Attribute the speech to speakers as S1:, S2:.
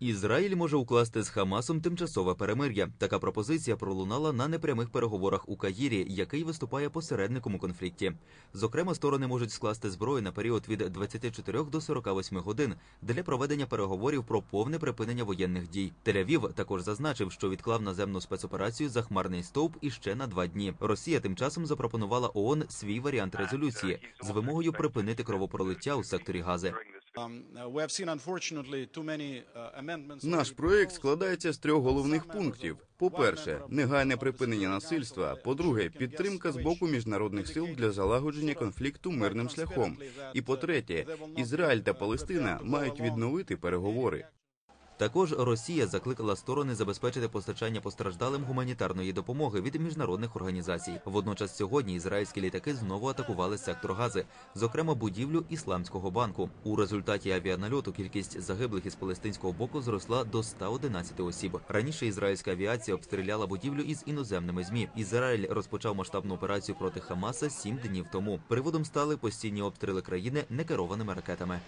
S1: Ізраїль може укласти з Хамасом тимчасове перемир'я. Така пропозиція пролунала на непрямих переговорах у Каїрі, який виступає посередником у конфлікті. Зокрема, сторони можуть скласти зброю на період від 24 до 48 годин для проведення переговорів про повне припинення воєнних дій. Тель-Авів також зазначив, що відклав наземну спецоперацію захмарний стовп іще на два дні. Росія тим часом запропонувала ООН свій варіант резолюції з вимогою припинити кровопролиття у секторі Гази.
S2: Наш проект складається з трьох головних пунктів: по-перше, негайне припинення насильства. По-друге, підтримка з боку міжнародних сил для залагодження конфлікту мирним шляхом. І по-третє, Ізраїль та Палестина мають відновити переговори.
S1: Також Росія закликала сторони забезпечити постачання постраждалим гуманітарної допомоги від міжнародних організацій. Водночас сьогодні ізраїльські літаки знову атакували сектор Гази, зокрема будівлю ісламського банку. У результаті авіанальоту кількість загиблих із палестинського боку зросла до 111 осіб. Раніше ізраїльська авіація обстріляла будівлю із іноземними змі. Ізраїль розпочав масштабну операцію проти Хамаса сім днів тому. Приводом стали постійні обстріли країни некерованими ракетами.